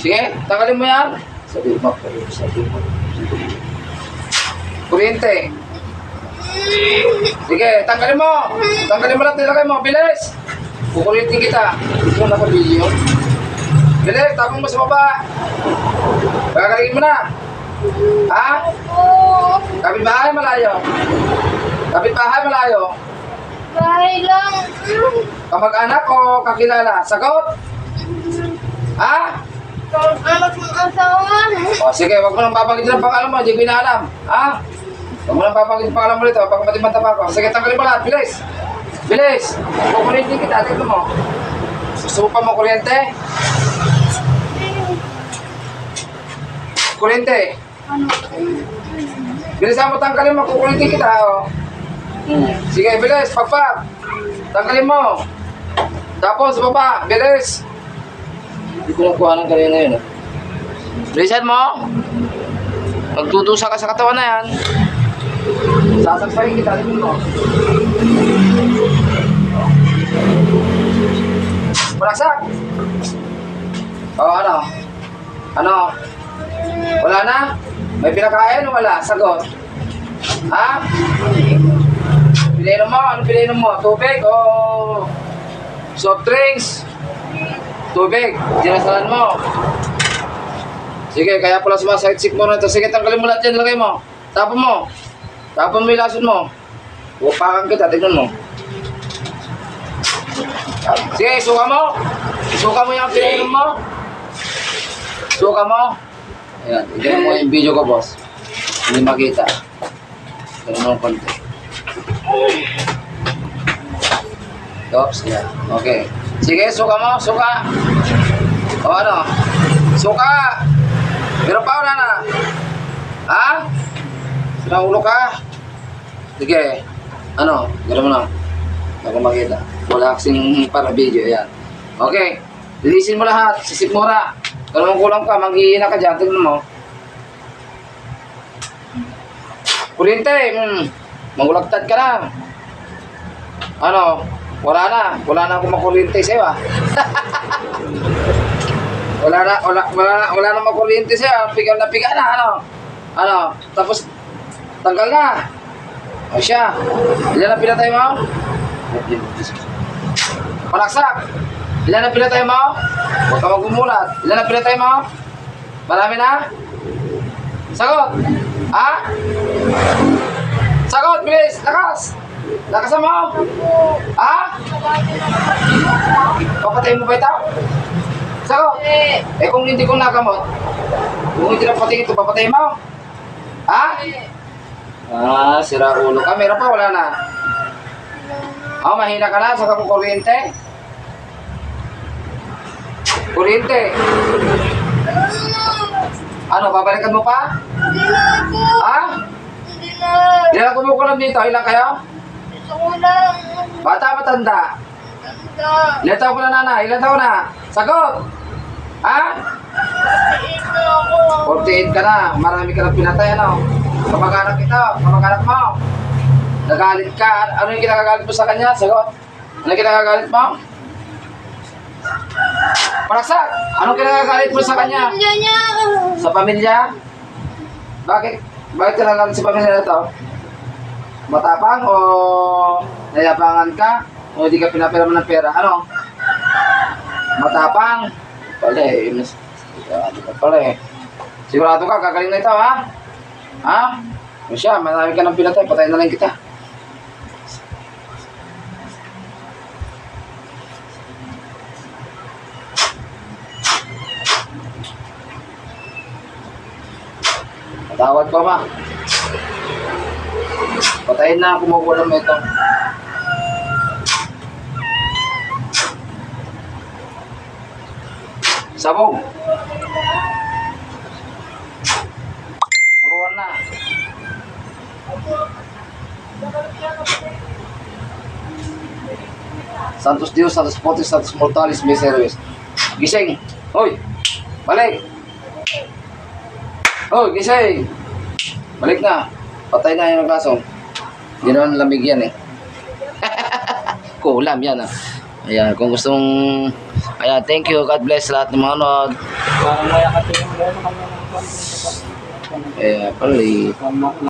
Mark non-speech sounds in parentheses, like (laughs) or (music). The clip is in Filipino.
Sige, tanggalin mo yan. Sabi mo, sabi mo. Kuryente. Sige, tanggalin mo. Tanggalin mo lang, nilagay mo. Bilis. Kukuryente kita. Hindi mo nakabili yun. Bilis, tapong mo sa baba. Gagalingin mo na. Ha? Oo. Kapitbahay malayo. Kapitbahay malayo. Bahay lang. Kamag-anak o kakilala? Sagot? Ha? Kung anak ng asawa. O sige, wag mo nang papanggitin ang pangalan mo, hindi ko inaalam. Ha? Wag mo nang papanggitin ang pangalan mo rito, pag matimanta pa ako. Sige, tanggalin mo lahat, bilis. Bilis. Kukuryente kita, tignan mo. Gusto mo pa mo kuryente? Kuryente. Ano? Bilisan mo tanggalin mo, kukuryente kita. O. Sige, bilis, pagpag. Tanggalin mo. Tapos, baba, bilis. Hindi ko nakuha ng kanina yun. ah. Bilisan mo. Magdudusa ka sa katawan na yan. Sasaksayin kita, tingin mo. Malaksak. O, ano? Ano? Wala na? May pinakain o wala? Sagot. Ha? Piliin mo, ano piliin mo? Tubig o soft drinks? Tubig, dinasalan mo. Sige, kaya pala sumasakit sik mo na ito. Sige, tanggalin mo lahat yan, lagay mo. Tapon mo. Tapon mo yung lason mo. Upakan kita, tignan mo. Sige, suka mo. Suka mo yung piliin mo. Suka mo. Ayan, tignan mo yung video ko, boss. Hindi makita. Ganun mo konti. Oops, yan. Okay. Sige, suka mo, suka. O ano? Suka! Meron pa wala na? Ha? Sinang ulo ka? Sige. Ano? Gano'n mo na. Ako makita. Wala kasing para video, yan. Okay. Lilisin mo lahat. Sisip mo na. Kung kulang ka, manghihina ka dyan. Tingnan mo. Kuryente, mm, mangulagtad ka na. Ano? Wala na. Wala na akong makuryente sa'yo ah. (laughs) wala na, wala, wala, na- wala na makuryente sa'yo. Pigal na pigal na, ano? Ano? Tapos, tanggal na. O siya. Ilan na pinatay mo? Palaksak. Ilan na pinatay mo? Huwag ka magumulat. Ilan na pinatay mo? Marami na? Sagot! Ha? Sagot, bilis! Lakas! Lakasan mo! Ha? Papatay mo ba ito? Sagot! Eh. Kung hindi ko nagamot, kung hindi na pati ito, papatay mo? Ha? Ah, sira ulo ka. Meron pa, wala na. Oh, mahina ka na, saka kung kuryente. Kuryente. Ano, babalikan mo pa? Ha? Hindi na. Ilan kumukulam dito? Ilan kayo? Lang. Bata, matanda? Ganda. Ilan taon ko na nana? Ilan taon na? Sagot! Ha? Iit na ako. 48 ka na. Marami ka na pinatay, ano? Kamag-anak kita. Kamag-anak mo. Nagalit ka. Ano yung kinagagalit mo sa kanya? Sagot. Ano yung kinagagalit mo? Palaksak! Anong kinagagalit mo sa kanya? Pamilya niya. Sa pamilya? Bakit? Bakit ka nagalit sa pamilya na to? Matapang o nayapangan ka? O hindi ka pinapira mo ng pera? Ano? Matapang? Pala eh. Mas, ka pala eh. Sigurado ka, gagaling na ito ha? Ha? O siya, marami ka ng pinatay, patayin na lang kita. Patawad ko ma. Patayin na ako magulang mo ito. Sabog. Puruan na. Santos Dios, Santos Potes, Santos Mortalis, Miseros. Gising. Hoy! Balik! Hoy, gising! Balik na. Patay na yung kaso. Hindi naman lamig yan eh. (laughs) Kulam yan ah. Ayan, kung gustong Ayan, thank you. God bless lahat ng mga sa Eh, pali.